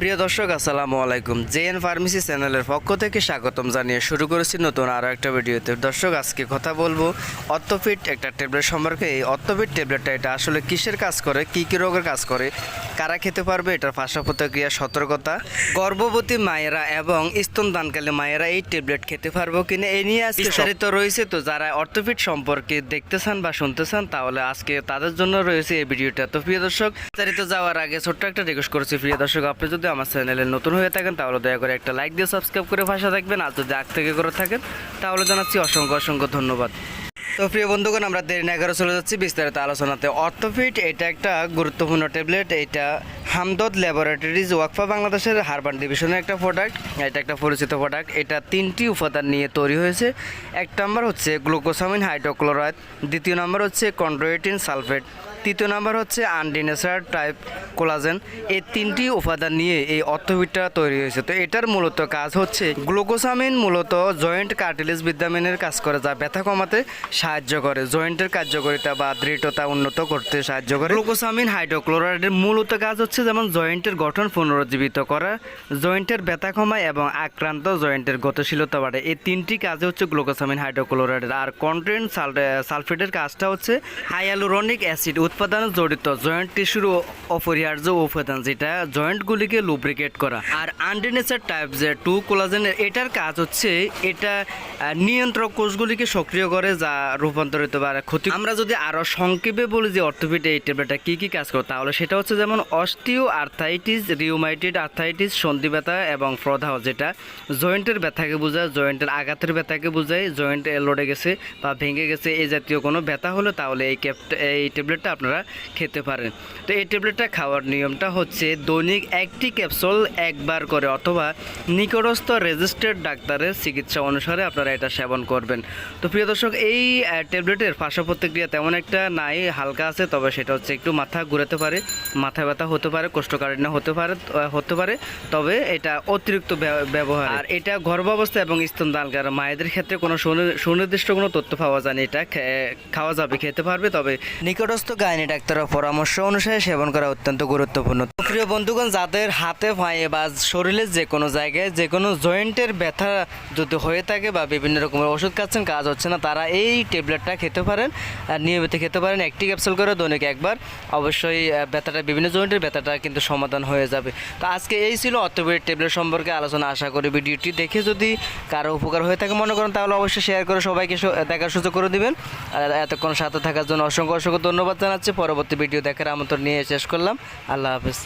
প্রিয় দর্শক আসসালামু আলাইকুম। জেএন ফার্মেসি চ্যানেলের পক্ষ থেকে স্বাগতম জানিয়ে শুরু করেছি নতুন আরও একটা ভিডিওতে। দর্শক আজকে কথা বলব অর্থোফিট একটা ট্যাবলেট সম্পর্কে। এই অর্থোফিট ট্যাবলেটটা এটা আসলে কিসের কাজ করে কি কি রোগের কাজ করে কারা খেতে পারবে এটার পার্শ্ব প্রতিক্রিয়া সতর্কতা গর্ভবতী মায়েরা এবং স্তনদানকালী মায়েরা এই ট্যাবলেট খেতে পারব কিনা এই নিয়ে আজকে বিস্তারিত রয়েছে। তো যারা অর্থোফিট সম্পর্কে দেখতে চান বা শুনতে চান তাহলে আজকে তাদের জন্য রয়েছে এই ভিডিওটা। তো প্রিয় দর্শক বিস্তারিত যাওয়ার আগে ছোট্ট একটা রিকোয়েস্ট করছি। প্রিয় দর্শক আপনি যদি আমার চ্যানেলে নতুন হয়ে থাকেন, তাহলে দয়া করে একটা লাইক দিয়ে সাবস্ক্রাইব করে ভাষা থাকবেন। আর যদি আগ থেকে করে থাকেন, তাহলে জানাচ্ছি অসংখ্য অসংখ্য ধন্যবাদ। তো প্রিয় বন্ধুগণ, আমরা দেড় এগারো চলে যাচ্ছি বিস্তারিত আলোচনাতে। অর্থোফিট, এটা একটা গুরুত্বপূর্ণ ট্যাবলেট। এটা হামদদ ল্যাবরেটরিজ ওয়াকফা বাংলাদেশের হারবান ডিভিশনের একটা প্রোডাক্ট এটা একটা পরিচিত প্রোডাক্ট এটা তিনটি উপাদান নিয়ে তৈরি হয়েছে। এক নম্বর হচ্ছে গ্লুকোসামিন হাইড্রোক্লোরাইড। দ্বিতীয় নম্বর হচ্ছে কন্ড্রোয়েটিন সালফেট। তৃতীয় নাম্বার হচ্ছে আনডিনেসার টাইপ কোলাজেন। এই তিনটি উপাদান নিয়ে এই অর্থবিদটা তৈরি হয়েছে। তো এটার মূলত কাজ হচ্ছে, গ্লুকোসামিন মূলত জয়েন্ট কার্টিলেজ বিদ্যামিনের কাজ করে, যা ব্যথা কমাতে সাহায্য করে। জয়েন্টের কার্যকারিতা বা দৃঢ়তা উন্নত করতে সাহায্য করে। গ্লুকোসামিন হাইড্রোক্লোরাইডের মূলত কাজ হচ্ছে যেমন জয়েন্টের গঠন পুনরুজ্জীবিত করা, জয়েন্টের ব্যথা কমায় এবং আক্রান্ত জয়েন্টের গতিশীলতা বাড়ে। এই তিনটি কাজে হচ্ছে গ্লুকোসামিন হাইড্রোক্লোরাইডের। আর কন্টেন্ট সালফেটের কাজটা হচ্ছে হাইয়ালুরনিক অ্যাসিড উৎপাদনে জড়িত জয়েন্ট টিস্যুর অপরিহার্য উপাদান যেটা জয়েন্টগুলিকে লুব্রিকেট করা। আর আন্ডিনেচার টাইপ যে টু কোলাজেনের এটার কাজ হচ্ছে এটা নিয়ন্ত্রক কোষগুলিকে সক্রিয় করে যা রূপান্তরিত বা ক্ষতি আমরা যদি আরও সংক্ষেপে বলি যে অর্থোপিড এই ট্যাবলেটটা কী কী কাজ করে, তাহলে সেটা হচ্ছে যেমন অস্টিও আর্থাইটিস রিউমাইটিড আর্থাইটিস সন্ধি ব্যথা এবং প্রদাহ যেটা জয়েন্টের ব্যথাকে বোঝায়, জয়েন্টের আঘাতের ব্যথাকে বোঝায়, জয়েন্ট লড়ে গেছে বা ভেঙে গেছে এই জাতীয় কোনো ব্যথা হলে তাহলে এই ক্যাপ এই ট্যাবলেটটা আপনারা খেতে পারেন। তো এই ট্যাবলেটটা খাওয়ার নিয়মটা হচ্ছে দৈনিক একটি ক্যাপসুল একবার করে অথবা নিকটস্থ রেজিস্টার্ড ডাক্তারের চিকিৎসা অনুসারে আপনারা এটা সেবন করবেন। তো প্রিয় দর্শক, এই ট্যাবলেটের পার্শ্ব প্রতিক্রিয়া তেমন একটা নাই, হালকা আছে, তবে সেটা হচ্ছে একটু মাথা ঘুরাতে পারে, মাথা ব্যথা হতে পারে, কোষ্ঠকাঠিন্য হতে পারে হতে পারে, তবে এটা অতিরিক্ত ব্যবহার। আর এটা গর্ভাবস্থা এবং স্তনদানকার মায়েদের ক্ষেত্রে কোনো সুনির্দিষ্ট কোনো তথ্য পাওয়া যায় না এটা খাওয়া যাবে, খেতে পারবে, তবে নিকটস্থ গাইনি ডাক্তারের পরামর্শ অনুসারে সেবন করা অত্যন্ত গুরুত্বপূর্ণ। প্রিয় বন্ধুগণ, যাদের হাতে পায়ে বা শরীরের যে কোনো জায়গায় যে কোনো জয়েন্টের ব্যথা যদি হয়ে থাকে বা বিভিন্ন রকমের ওষুধ খাচ্ছেন, কাজ হচ্ছে না, তারা এই ট্যাবলেটটা খেতে পারেন। আর নিয়মিত খেতে পারেন। একটি ক্যাপসুল করে দৈনিক একবার। অবশ্যই ব্যথাটা, বিভিন্ন জয়েন্টের ব্যথাটা কিন্তু সমাধান হয়ে যাবে। তো আজকে এই ছিল অর্থোপেডিক ট্যাবলেট সম্পর্কে আলোচনা। আশা করি ভিডিওটি দেখে যদি কারও উপকার হয়ে থাকে মনে করেন, তাহলে অবশ্যই শেয়ার করে সবাইকে দেখার সুযোগ করে দিবেন। আর এতক্ষণ সাথে থাকার জন্য অসংখ্য অসংখ্য ধন্যবাদ জানাচ্ছি। পরবর্তী ভিডিও দেখার আমন্ত্রণ নিয়ে শেষ করলাম। আল্লাহ হাফেজ।